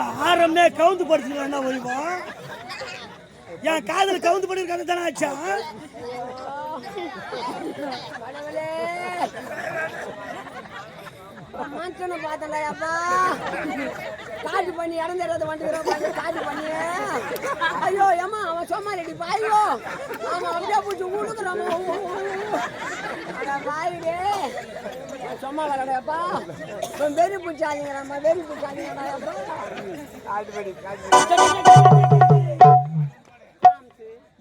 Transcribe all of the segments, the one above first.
என்னப்பா கவுந்து படுத்துக்கலாம் ஒய்வம் என் காதல் கவுந்து பண்ணிருக்காங்க தானே ஆச்சா? கடவுளே அப்பா. காட்டு பண்ணி இறந்துடுறது வந்துக்கிறோம் காட்டு பண்ணி. ஐயோ ஏமா அவன் சும்மா ரெடி பாயோ அவன் அப்படியே பாயுடே சும்மா வரடையப்பா வெறி பூச்சாதீங்கிறாம்மா வெறி பூச்சாதீங்கடாப்பா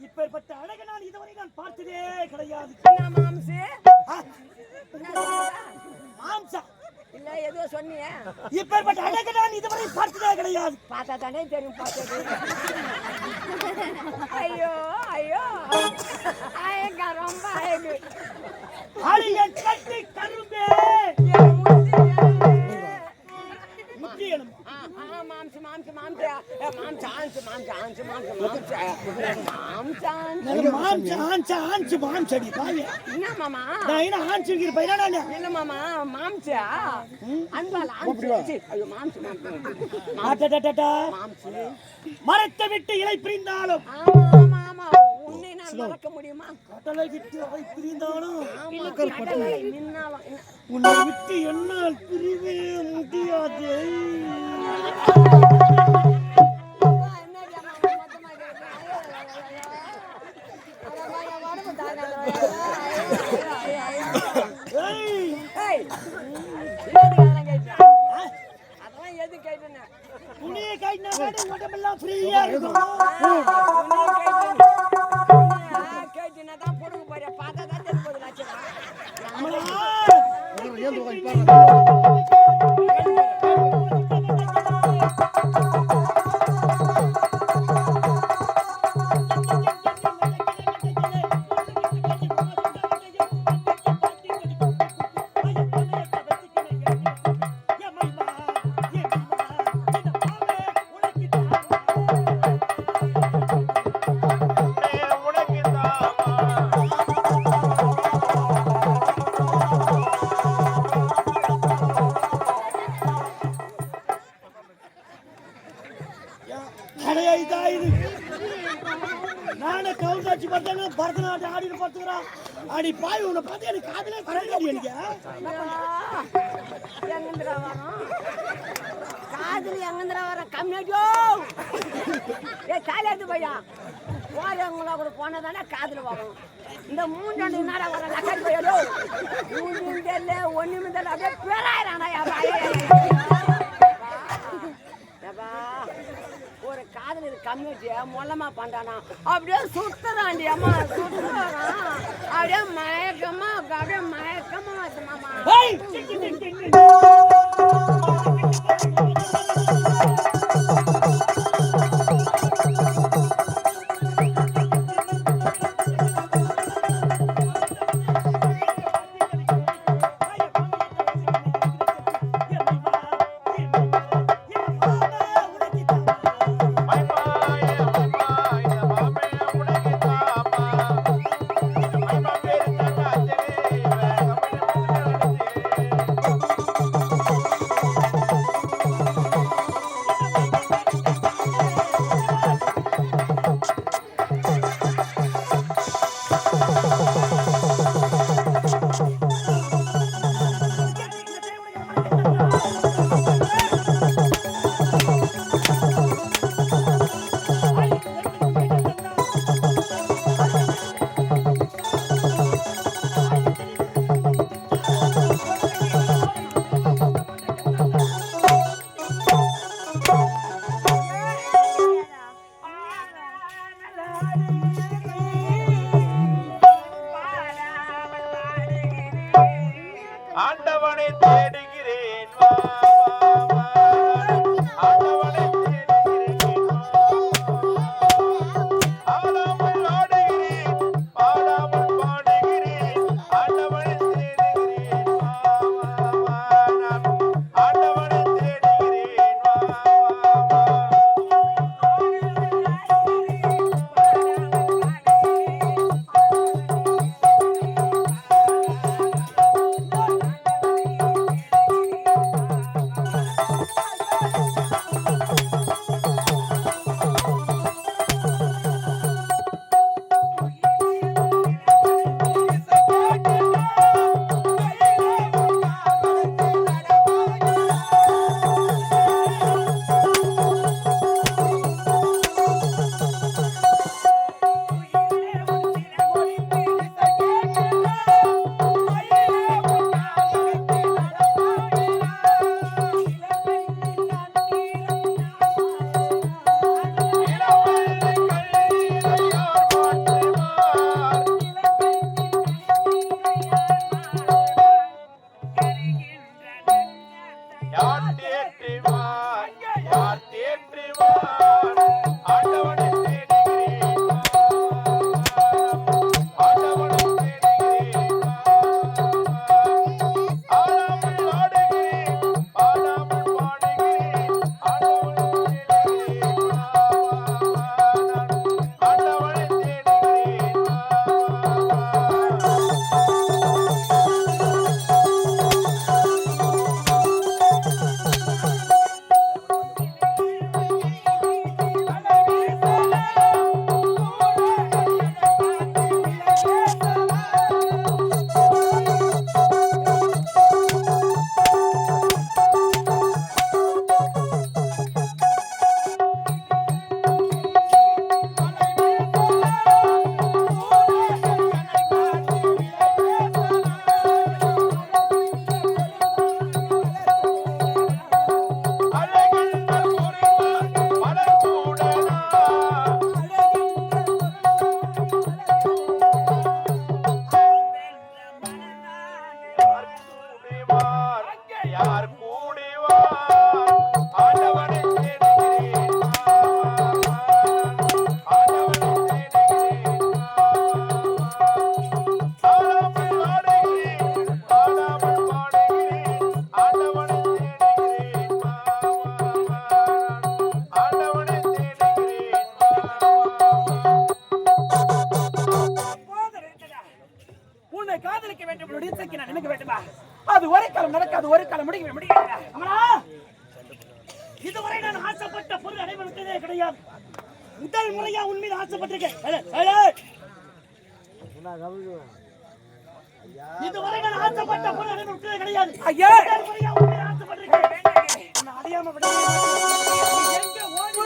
இப்பேற்பட்ட அழகை நான் இதுவரை நான் பார்த்ததே கிடையாது. என்ன மாம்சு? இல்ல ஏதோ சொன்னியே. இப்பேற்பட்ட அழகை நான் இதுவரை பார்த்ததே கிடையாது. பார்த்தா தானே தெரியும் பார்த்தது. ஐயோ ஐயோ. அழகா ரொம்ப அழகு. ஆளிய கட்டி கரும்பே மரத்தை விட்டு இலை பிரிந்தாலும் மறக்க முடியுமா? கடலை விட்டு அவை பிரிந்தாலும் ஆமா கடலை மின்னாலும் என்ன- உன்னை விட்டு என்னால் பிரிவே முடியாது. அப்பா, என்னடி அம்மா மொத்தமா கேக்குற? ஐயோ, ஐயோ, ஐயோ, கடையாயிதா கவுந்தாச்சி பரதநாட்டியம் ஆடிட்டு பார்த்துக்கிறான் அடி பாய் உன்னை பார்த்து எனக்கு காதலே கரடி எனக்கு. எங்கந்திரா வரும்? காதல் எங்கந்திரா வர கம்மியாடியோ ஏ காலேஜ் பையா போறவங்களா கூட போனதானே காதல் வரும். இந்த மூண்டாண்டு நேரம் வர லக்காடி போயாடோ மூணு தெரியல ஒன்றுமே தெரியல அப்படியே பேராயிரானா ஏப்பா ஒரு காதல் இது கம்மியாட்டிய மொல்லமா அப்படியே சுத்துறாண்டி அம்மா சுத்துறான். அப்படியே மயக்கமா அப்படியே மயக்கமா வருது மாமா ஆண்டவனை தே olhar காலம் முடிக்க அமலா! இதுவரை நான் ஆசைப்பட்ட பொருள் அடைவதே கிடையாது. முதல் முறையா உன் மீது ஆசைப்பட்டிருக்கேன். இதுவரை நான் ஆசைப்பட்ட பொருள் அடைவதே கிடையாது. ஐயா! முதல் முறையா உன் மீது ஆசைப்பட்டிருக்கேன். அடையாம விட எங்க ஓடி